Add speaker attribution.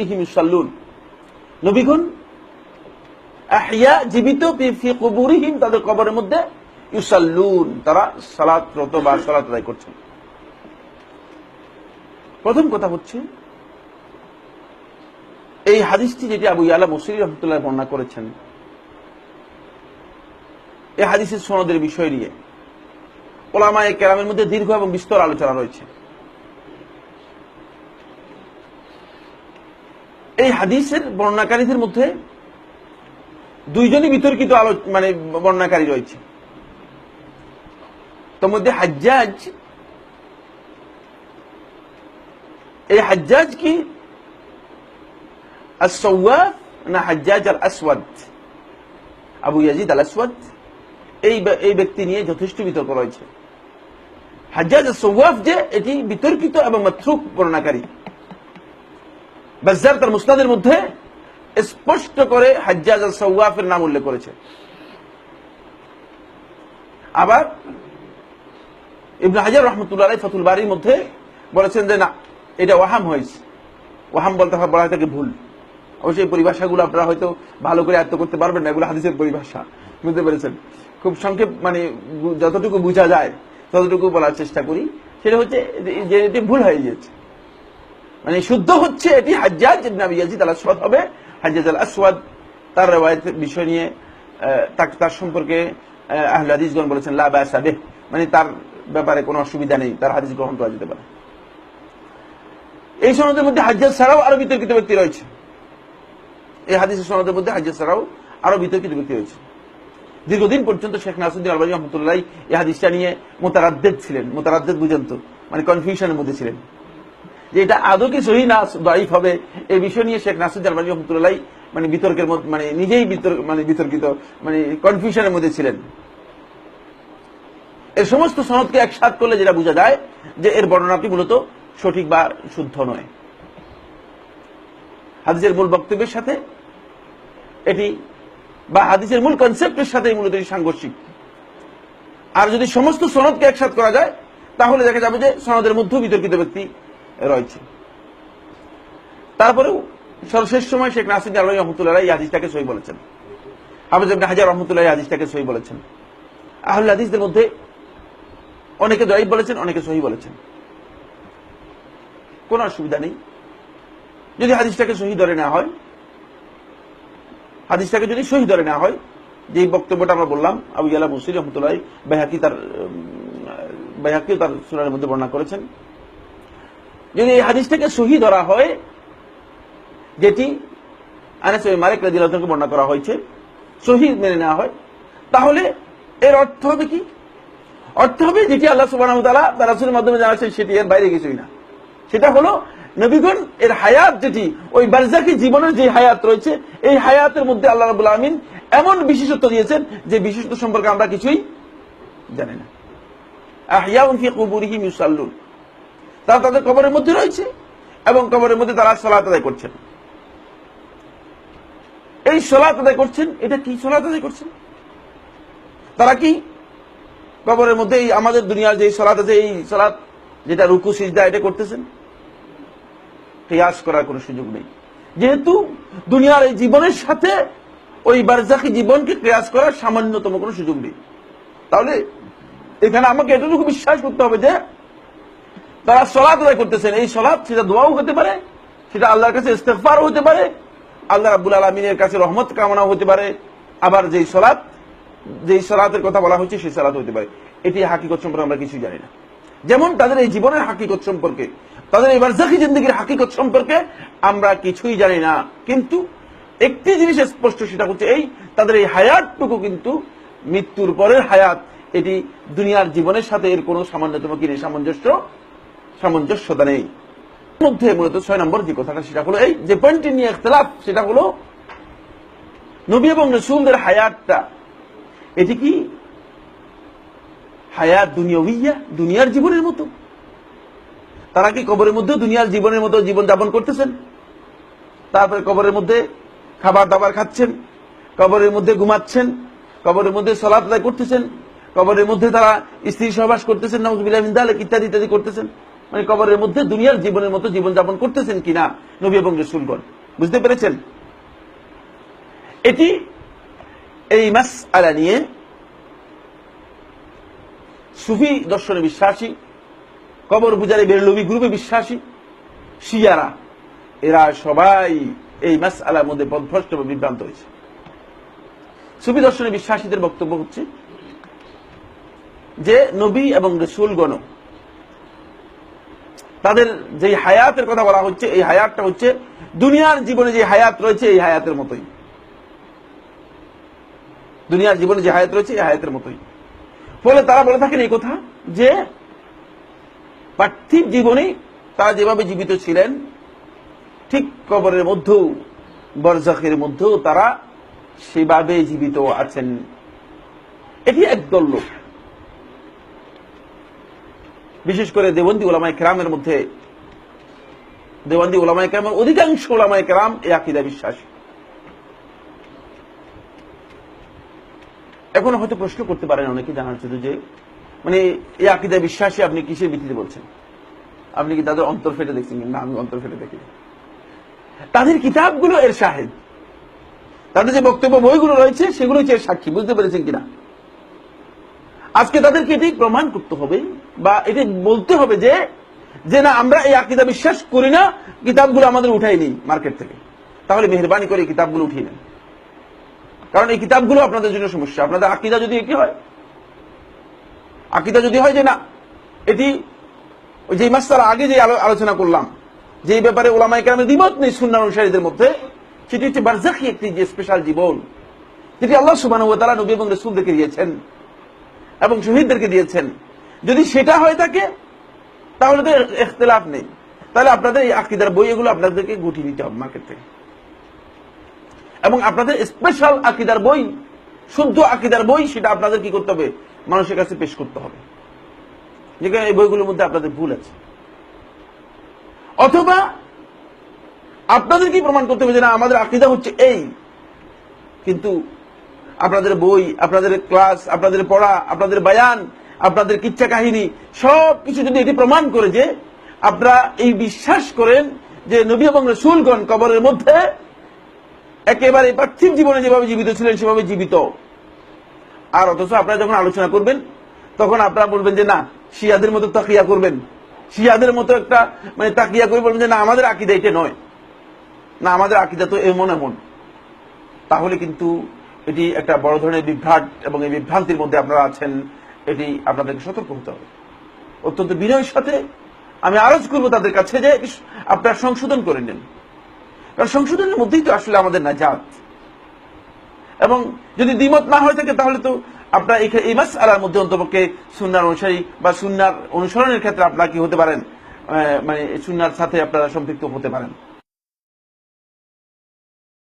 Speaker 1: কুবুরিহিম আহিয়া জীবিত ফি তাদের কবরের মধ্যে ইউসাল্লুন, তারা বা সালাত আদায় করছেন। প্রথম কথা হচ্ছে, এই হাদিসটি যেটি আবু ইয়ালা মুসির রহমতুল্লাহ বর্ণনা করেছেন এই হাদিসের সনদের বিষয় নিয়ে। ওলামা এ কেরামের মধ্যে দীর্ঘ এবং বিস্তর আলোচনা রয়েছে। এই হাদিসের বর্ণনাকারীদের মধ্যে দুইজনই বিতর্কিত আলো মানে বর্ণনাকারী রয়েছে। তোর মধ্যে হাজ্জাজ, এই হাজ্জাজ কি? আসওয়াফ না Hajjaj al Aswad? Abu Yazid al Aswad. এই এই ব্যক্তি নিয়ে যথেষ্ট বিতর্ক রয়েছে। হাজ্জাজ সৌয়াফ যে, এটি বিতর্কিত এবং মাত্রুক বর্ণাকারী। তার মুস্তাদের মধ্যে স্পষ্ট করে হাজ্জাজ আল সৌয়াফের নাম উল্লেখ করেছে। আবার হাজার রহমতুল্লাহ ফতুল বাড়ির মধ্যে বলেছেন যে, না, এটা ওয়াহাম হয়েছে। বলতে বলা হয় ভুল। অবশ্যই পরিভাষাগুলো আপনারা হয়তো ভালো করে আয়ত্ত করতে পারবেন না, এগুলো হাদিসের পরিভাষা। বুঝতে পেরেছেন? খুব সংক্ষেপ মানে যতটুকু বোঝা যায়, ততটুকু বলার চেষ্টা করি। সেটা হচ্ছে, যে এটি ভুল হয়ে গিয়েছে। মানে শুদ্ধ হচ্ছে এটি হাজ্জাজ ইয়াজিদ আল আসওয়াদ হবে। হাজ্জাজ আল আসওয়াদ তার রেওয়ায়তের বিষয় নিয়ে তার সম্পর্কে আহ, আহলে হাদিসগণ বলেছেন লা বাসা বিহ। মানে তার ব্যাপারে কোনো অসুবিধা নেই তার হাদিস গ্রহণ করা যেতে পারে। এই সনদের মধ্যে হাজ্জাজ ছাড়াও আরও বিতর্কিত ব্যক্তি রয়েছে। এই হাদিসের সনদের মধ্যে হাজ্জাজ ছাড়াও আরও বিতর্কিত ব্যক্তি রয়েছে। দীর্ঘদিন পর্যন্ত শেখ নাসুদ্দিন আলবানী রহমতুল্লাহ এই হাদিসটা নিয়ে মোতারাদ্দেদ ছিলেন মোতারাদ্দেদ বুঝেন তো মানে কনফিউশনের মধ্যে ছিলেন। যে এটা আদৌ কি সহি না দায়ীফ হবে এই বিষয় নিয়ে শেখ নাসুদ্দিন আলবানী রহমতুল্লাহ মানে বিতর্কের মধ্যে মানে নিজেই মানে বিতর্কিত মানে কনফিউশনের মধ্যে ছিলেন। এর সমস্ত সনদকে একসাথ করলে যেটা বোঝা যায় যে এর বর্ণনাটি মূলত সঠিক বা শুদ্ধ নয়। হাদিসের মূল বক্তব্যের সাথে এটি, বা হাদিসের মূল কনসেপ্টের সাথে মূলত এটি সাংঘর্ষিক। আর যদি সমস্ত সনদকে একসাথ করা যায়, তাহলে দেখা যাবে যে সনদের মধ্যেও বিতর্কিত ব্যক্তি রয়েছে। তারপরেও সর্বশেষ সময় শেখ নাসিদ আলহ রহমতুল্লাহ এই হাদিসটাকে সই বলেছেন। হাফিজ হাজার রহমতুল্লাহ এই হাদিসটাকে সই বলেছেন। আহলে হাদিসদের মধ্যে অনেকে জয়ীব বলেছেন, অনেকে সহি বলেছেন। কোনো অসুবিধা নেই। যদি হাদিসটাকে সহি ধরে নেওয়া হয়, হাদিসটাকে যদি সহি ধরে নেওয়া হয় যে বক্তব্যটা আমরা বললাম, আবু ইয়ালা মুসির রহমতুল্লাহ বেহাকি তার বেহাকিও তার সুরানের মধ্যে বর্ণনা করেছেন। যদি এই হাদিসটাকে সহি ধরা হয়, যেটি আনাস মালিক রাদিয়াল্লাহু বর্ণনা করা হয়েছে, সহি মেনে নেওয়া হয়, তাহলে এর অর্থ হবে কি? অর্থ হবে যেটি আল্লাহ ওয়া তাআলা মাধ্যমে জানাচ্ছেন সেটি এর বাইরে কিছুই না। সেটা হলো নবীগণ এর হায়াত যেটি, ওই বারজাকি জীবনের যে হায়াত রয়েছে, এই হায়াতের মধ্যে আল্লাহ রাব্বুল আমিন এমন বিশেষত্ব দিয়েছেন, যে বিশেষত্ব সম্পর্কে আমরা কিছুই জানি না। আহইয়াউন ফি কুবুরিহিম ইউসাল্লুন। তারা তাদের কবরের মধ্যে রয়েছে এবং কবরের মধ্যে তারা সালাত আদায় করছেন। এই সালাত আদায় করছেন, এটা কি সালাত আদায় করছেন? তারা কি? কবরের মধ্যে এই আমাদের দুনিয়ার যে সালাত আছে, এই সালাত যেটা রুকু, সিজদা, এটা করতেছেন? কেয়াস করার কোনো সুযোগ নেই। যেহেতু দুনিয়ার এই জীবনের সাথে ওই বারজাকি জীবনকে কেয়াস করার সামান্যতম কোনো সুযোগ নেই। তাহলে এখানে আমাকে এটুকু বিশ্বাস করতে হবে যে তারা সলাৎ আদায় করতেছেন। এই সলাৎ সেটা দোয়াও হতে পারে, সেটা আল্লাহর কাছে ইস্তেফারও হতে পারে, আল্লাহ রাব্বুল আলমিনের কাছে রহমত কামনাও হতে পারে। আবার যেই সলাৎ, যেই সলাতের কথা বলা হচ্ছে সেই সলাৎ হতে পারে। এটি হাকিকত সম্পর্কে আমরা কিছুই জানি না। যেমন তাদের এই জীবনের হাকিকত সম্পর্কে, তাদের এই বারজাকি জিন্দগির হাকিকত সম্পর্কে আমরা কিছুই জানি না। কিন্তু একটি জিনিস স্পষ্ট, সেটা হচ্ছে এই, তাদের এই হায়াতটুকু কিন্তু মৃত্যুর পরের হায়াত, এটি দুনিয়ার জীবনের সাথে এর কোনো সামান্যতম কিনে সামঞ্জস্য সামঞ্জস্যতা নেই। মধ্যে মূলত ছয় নম্বর যে কথাটা, সেটা হলো এই যে পয়েন্টটি নিয়ে ইখতলাফ, সেটা হলো নবী এবং রসুলদের হায়াতটা। এটি কি? হায়াত দুনিয়া দুনিয়ার জীবনের মতো। তারা কি কবরের মধ্যে দুনিয়ার জীবনের মতো জীবন যাপন করতেছেন? তারপরে কবরের মধ্যে খাবার দাবার খাচ্ছেন, কবরের মধ্যে ঘুমাচ্ছেন, কবরের মধ্যে সলাপ করতেছেন, কবরের মধ্যে তারা স্ত্রী সহবাস করতেছেন নজবিল্লাহ ইত্যাদি ইত্যাদি করতেছেন। মানে কবরের মধ্যে দুনিয়ার জীবনের মতো জীবনযাপন করতেছেন কিনা নবী এবং রসুলগণ? বুঝতে পেরেছেন? এটি এই মাস আলা নিয়ে সুফি দর্শনে বিশ্বাসী, কবর পূজারী বেরলবি গ্রুপে বিশ্বাসী, শিয়ারা। এরা সবাই এই মাস আলার মধ্যে পদভ্রষ্ট বা বিভ্রান্ত হয়েছে। সুফি দর্শনে বিশ্বাসীদের বক্তব্য হচ্ছে যে নবী এবং রসুলগণ তাদের যে হায়াতের কথা বলা হচ্ছে, এই হায়াতটা হচ্ছে দুনিয়ার জীবনে যে হায়াত রয়েছে, এই হায়াতের মতোই। দুনিয়ার জীবনে যে হায়াত রয়েছে, এই হায়াতের মতোই। ফলে তারা বলে থাকেন এই কথা যে, পার্থিব জীবনে তারা যেভাবে জীবিত ছিলেন, ঠিক কবরের মধ্যেও, বরজাখের মধ্যেও তারা সেভাবে জীবিত আছেন। এটি একদল লোক। বিশেষ করে দেবন্দী ওলামাই কেরামের মধ্যে দেবন্দী ওলামাই কেরামের অধিকাংশ ওলামাই কেরাম এই আকিদা বিশ্বাসী। এখন হয়তো প্রশ্ন করতে পারেন অনেকে জানার জন্য যে মানে এই আকিদা বিশ্বাসী আপনি কিসের ভিত্তিতে বলছেন? আপনি কি তাদের অন্তর ফেটে দেখছেন না, আমি অন্তর ফেটে দেখি তাদের কিতাবগুলো এর শাহেদ। তাদের যে বক্তব্য বইগুলো রয়েছে, সেগুলো হচ্ছে এর সাক্ষী, বুঝতে পেরেছেন কিনা? আজকে তাদেরকে এটি প্রমাণ করতে হবে বা এটি বলতে হবে যে যে না, আমরা এই আকিদা বিশ্বাস করি না, কিতাবগুলো আমাদের উঠাই নিই মার্কেট থেকে। তাহলে মেহরবানি করে এই কিতাবগুলো উঠিয়ে নেন। কারণ এই কিতাবগুলো আপনাদের জন্য সমস্যা। আপনাদের আকিদা যদি এটি হয়, আকিদা যদি হয় যে না, এটি ওই যে মাস্টার আগে যে আলোচনা করলাম, যে এই ব্যাপারে ওলামাই কেরামের দ্বিমত নেই সুন্না অনুসারীদের মধ্যে, সেটি হচ্ছে বারজাকি একটি যে স্পেশাল জীবন, যেটি আল্লাহ সুবাহ নবী এবং রসুলদেরকে দিয়েছেন এবং শহীদদেরকে দিয়েছেন। যদি সেটা হয়ে থাকে, তাহলে তো এখতলাফ নেই। তাহলে আপনাদের এই আকিদার বই এগুলো আপনাদেরকে গুটিয়ে নিতে হবে মার্কেট থেকে। এবং আপনাদের স্পেশাল আকিদার বই, শুদ্ধ আকিদার বই, সেটা আপনাদের কি করতে হবে? মানুষের কাছে পেশ করতে হবে। যেখানে এই বইগুলোর মধ্যে আপনাদের ভুল আছে। অথবা আপনাদের কি প্রমাণ করতে হবে যে না, আমাদের আকিদা হচ্ছে এই। কিন্তু আপনাদের বই, আপনাদের ক্লাস, আপনাদের পড়া, আপনাদের বায়ান, আপনাদের কিচ্ছা কাহিনী, সব কিছু যদি এটি প্রমাণ করে যে আপনারা এই বিশ্বাস করেন যে নবী এবং রসুলগণ কবরের মধ্যে একেবারে পার্থিব জীবনে যেভাবে জীবিত ছিলেন, সেভাবে জীবিত। আর অথচ আপনারা যখন আলোচনা করবেন, তখন আপনারা বলবেন যে না, শিয়াদের মতো তাকিয়া করবেন। শিয়াদের মতো একটা মানে তাকিয়া করে বলবেন যে না, আমাদের আকিদা এটা নয়। না, আমাদের আকিদা তো এমন এমন। তাহলে কিন্তু এটি একটা বড় ধরনের বিভ্রাট এবং এই বিভ্রান্তির মধ্যে আপনারা আছেন, এটি আপনাদেরকে সতর্ক হতে হবে। অত্যন্ত বিনয়ের সাথে আমি আরজ করব তাদের কাছে যে আপনারা সংশোধন করে নেন। কারণ সংশোধনের মধ্যেই তো আসলে আমাদের নাজাত। এবং যদি দ্বিমত না হয়ে থাকে, তাহলে তো আপনার এই- মাস আলার মধ্যে অন্তপক্ষে সুনার অনুসারী বা সুনার অনুসরণের ক্ষেত্রে আপনারা কি হতে পারেন? মানে সুনার সাথে আপনারা সম্পৃক্ত হতে পারেন।